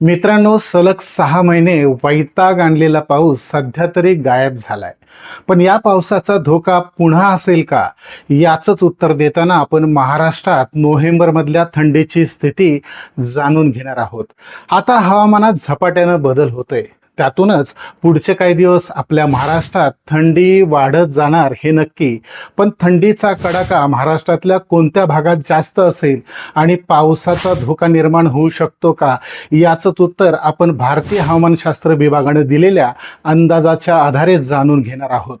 मित्रांनो सलग सहा महिने वैताग आणलेला पाऊस सध्या तरी गायब झालाय. पण या पावसाचा धोका पुन्हा असेल का? याचंच उत्तर देताना आपण महाराष्ट्रात नोव्हेंबरमधल्या थंडीची स्थिती जाणून घेणार आहोत. आता हवामानात झपाट्यानं बदल होतोय. त्यातूनच पुढचे काही दिवस आपल्या महाराष्ट्रात थंडी वाढत जाणार हे नक्की. पण थंडीचा कडाका महाराष्ट्रातल्या कोणत्या भागात जास्त असेल आणि पावसाचा धोका निर्माण होऊ शकतो का? याचंच उत्तर आपण भारतीय हवामानशास्त्र विभागाने दिलेल्या अंदाजाच्या आधारे जाणून घेणार आहोत.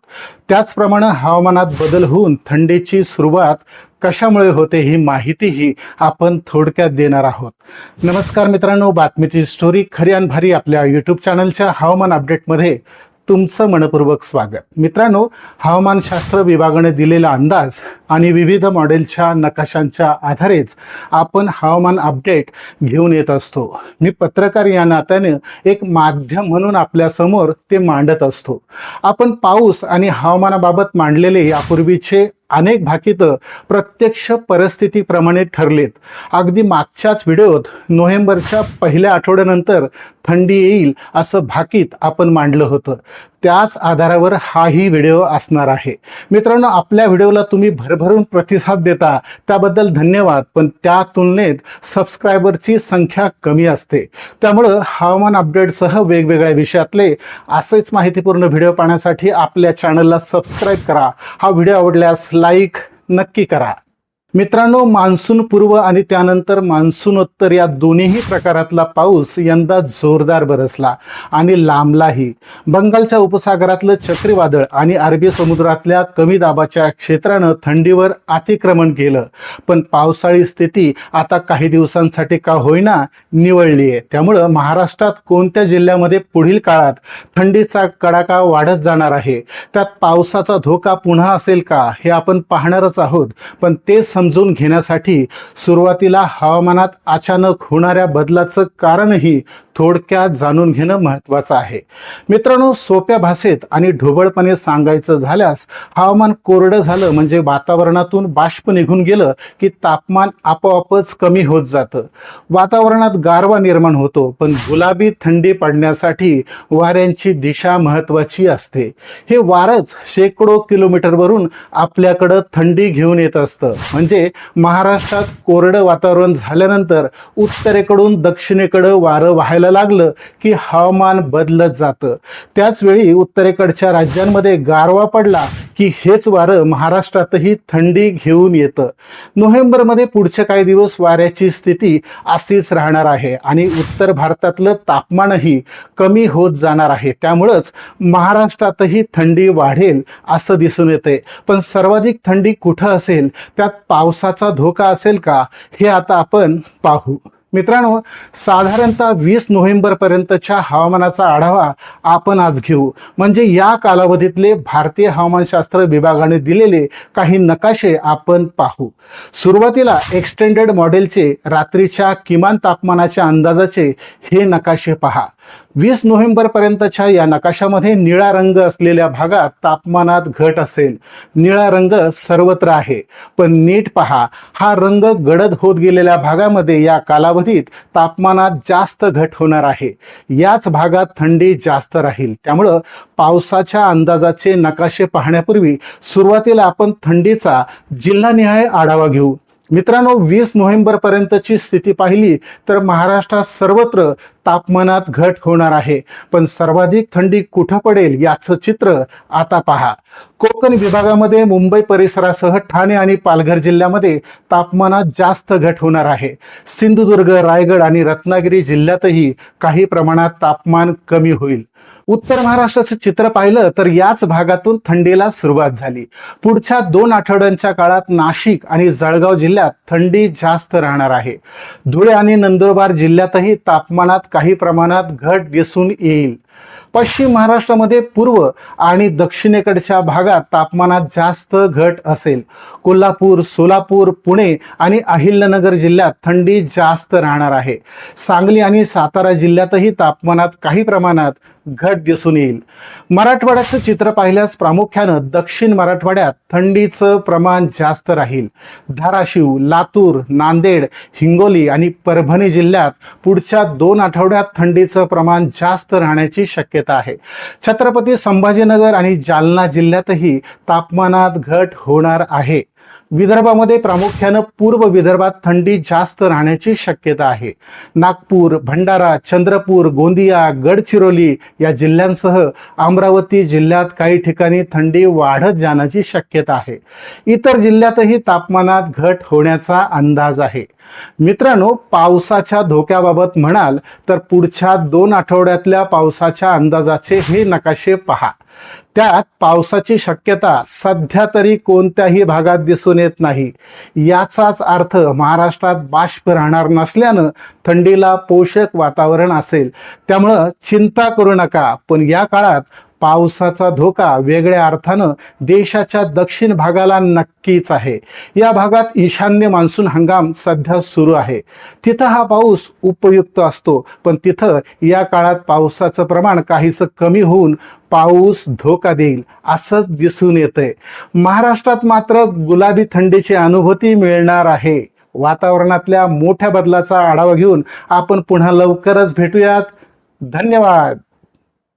त्याचप्रमाणे हवामानात बदल होऊन थंडीची सुरुवात कशामुळे होते ही माहितीही आपण थोडक्यात देणार आहोत. नमस्कार मित्रांनो बातमीची स्टोरी खरी आणि भारी आपल्या यूट्यूब चॅनलच्या हवामान अपडेटमध्ये तुमचं मनपूर्वक स्वागत. मित्रांनो हवामानशास्त्र विभागाने दिलेला अंदाज आणि विविध मॉडेलच्या नकाशांच्या आधारेच आपण हवामान अपडेट घेऊन येत असतो. मी पत्रकार या नात्याने एक माध्यम म्हणून आपल्यासमोर ते मांडत असतो. आपण पाऊस आणि हवामानाबाबत मांडलेले यापूर्वीचे अनेक भाकीत प्रत्यक्ष परिस्थितीप्रमाणे ठरलेत. अगदी मागच्याच व्हिडिओत नोव्हेंबरच्या पहिल्या आठवड्यानंतर थंडी येईल असं भाकीत आपण मांडलं होतं. त्याच आधारावर हाही व्हिडिओ असणार आहे. मित्रांनो आपल्या व्हिडिओला तुम्ही भरभरून प्रतिसाद देता त्याबद्दल धन्यवाद. पण त्या तुलनेत सबस्क्रायबरची संख्या कमी असते. त्यामुळं हवामान अपडेटसह वेगवेगळ्या विषयातले असेच माहितीपूर्ण व्हिडिओ पाहण्यासाठी आपल्या चॅनलला सबस्क्राईब करा. हा व्हिडिओ आवडल्यास लाईक नक्की करा. मित्रांनो मान्सून पूर्व आणि त्यानंतर मान्सूनोत्तर या दोन्हीही प्रकारातला पाऊस यंदा जोरदार बरसला आणि लांबलाही. बंगालच्या उपसागरातलं चक्रीवादळ आणि अरबी समुद्रातल्या कमी दाबाच्या क्षेत्रानं थंडीवर अतिक्रमण केलं. पण पावसाळी स्थिती आता काही दिवसांसाठी का होईना निवळली आहे त्यामुळं महाराष्ट्रात कोणत्या जिल्ह्यामध्ये पुढील काळात थंडीचा कडाका वाढत जाणार आहे? त्यात पावसाचा धोका पुन्हा असेल का? हे आपण पाहणारच आहोत. पण ते समजून घेण्यासाठी सुरुवातीला हवामानात अचानक होणाऱ्या बदलाचं कारणही थोडक्यात जाणून घेणं महत्त्वाचं आहे. मित्रांनो सोप्या भाषेत आणि ढोबळपणे सांगायचं झाल्यास हवामान कोरडं झालं म्हणजे वातावरणातून बाष्प निघून गेलं की तापमान आपोआपच कमी होत जातं. वातावरणात गारवा निर्माण होतो पण गुलाबी थंडी पडण्यासाठी वाऱ्यांची दिशा महत्त्वाची असते. हे वारच शेकडो किलोमीटरवरून आपल्याकडं थंडी घेऊन येत असतं. म्हणजे म्हणजे महाराष्ट्रात कोरडं वातावरण झाल्यानंतर उत्तरेकडून दक्षिणेकडं वारं व्हायला लागलं की हवामान बदलत जातं. त्याचवेळी उत्तरेकडच्या राज्यांमध्ये गारवा पडला की हेच वारं महाराष्ट्रातही थंडी घेऊन येतं. नोव्हेंबरमध्ये पुढचे काही दिवस वाऱ्याची स्थिती अशीच राहणार आहे आणि उत्तर भारतातलं तापमानही कमी होत जाणार आहे. त्यामुळंच महाराष्ट्रातही थंडी वाढेल असं दिसून येते पण सर्वाधिक थंडी कुठं असेल? त्यात पावसाचा धोका असेल का? हे आता आपण पाहू. मित्रांनो साधारणतः वीस नोव्हेंबरपर्यंतच्या हवामानाचा आढावा आपण आज घेऊ. म्हणजे या कालावधीतले भारतीय हवामानशास्त्र विभागाने दिलेले काही नकाशे आपण पाहू. सुरुवातीला एक्सटेंडेड मॉडेलचे रात्रीच्या किमान तापमानाच्या अंदाजाचे हे नकाशे पहा. वीस नोव्हेंबर पर्यंतच्या या नकाशामध्ये निळा रंग असलेल्या भागात तापमानात घट असेल. निळा रंग सर्वत्र आहे. पण नीट पहा हा रंग गडद होत गेलेल्या भागामध्ये या कालावधीत तापमानात जास्त घट होणार आहे. याच भागात थंडी जास्त राहील. त्यामुळं पावसाच्या अंदाजाचे नकाशे पाहण्यापूर्वी सुरुवातीला आपण थंडीचा जिल्हानिहाय आढावा घेऊ. मित्रांनो वीस नोव्हेंबर पर्यंतची स्थिती पाहिली तर महाराष्ट्रात सर्वत्र तापमानात घट होणार आहे. पण सर्वाधिक थंडी कुठं पडेल याचं चित्र आता पहा. कोकण विभागामध्ये मुंबई परिसरासह ठाणे आणि पालघर जिल्ह्यामध्ये तापमानात जास्त घट होणार आहे. सिंधुदुर्ग रायगड आणि रत्नागिरी जिल्ह्यातही काही प्रमाणात तापमान कमी होईल. उत्तर महाराष्ट्राचं चित्र पाहिलं तर याच भागातून थंडीला सुरुवात झाली. पुढच्या दोन आठवड्यांच्या काळात नाशिक आणि जळगाव जिल्ह्यात थंडी जास्त राहणार आहे. धुळे आणि नंदुरबार जिल्ह्यातही तापमानात काही प्रमाणात घट दिसून येईल. पश्चिम महाराष्ट्रामध्ये पूर्व आणि दक्षिणेकडच्या भागात तापमानात जास्त घट असेल. कोल्हापूर सोलापूर पुणे आणि अहिल्यानगर जिल्ह्यात थंडी जास्त राहणार आहे. सांगली आणि सातारा जिल्ह्यातही तापमानात काही प्रमाणात घट दिसून येईल. मराठवाड्याचं चित्र पाहिल्यास प्रामुख्यानं दक्षिण मराठवाड्यात थंडीचं प्रमाण जास्त राहील. धाराशिव लातूर नांदेड हिंगोली आणि परभणी जिल्ह्यात पुढच्या दोन आठवड्यात थंडीचं प्रमाण जास्त राहण्याची शक्यता शक्यता आहे. छत्रपती संभाजीनगर आणि जालना जिल्ह्यातही तापमानात घट होणार आहे. विदर्भामध्ये प्रामुख्यानं पूर्व विदर्भात थंडी जास्त राहण्याची शक्यता आहे. नागपूर भंडारा चंद्रपूर गोंदिया गडचिरोली या जिल्ह्यांसह अमरावती जिल्ह्यात काही ठिकाणी थंडी वाढत जाण्याची शक्यता आहे. इतर जिल्ह्यातही तापमानात घट होण्याचा अंदाज आहे. मित्रांनो पावसाच्या धोक्याबाबत म्हणाल तर पुढच्या दोन आठवड्यातल्या पावसाच्या अंदाजाचे हे नकाशे पहा. त्यात पावसाची शक्यता सध्या तरी कोणत्याही भागात दिसून येत नाही. याचाच अर्थ महाराष्ट्रात बाष्प राहणार नसल्यानं थंडीला पोषक वातावरण असेल. त्यामुळं चिंता करू नका. पण या काळात पावसाचा धोका वेगळ्या अर्थानं देशाच्या दक्षिण भागाला नक्कीच आहे. या भागात ईशान्य मान्सून हंगाम सध्या सुरू आहे. तिथं हा पाऊस उपयुक्त असतो. पण तिथं या काळात पावसाचं प्रमाण काहीसं कमी होऊन पाऊस धोका देईल असंच दिसून येतंय. महाराष्ट्रात मात्र गुलाबी थंडीची अनुभूती मिळणार आहे. वातावरणातल्या मोठ्या बदलाचा आढावा घेऊन आपण पुन्हा लवकरच भेटूयात. धन्यवाद.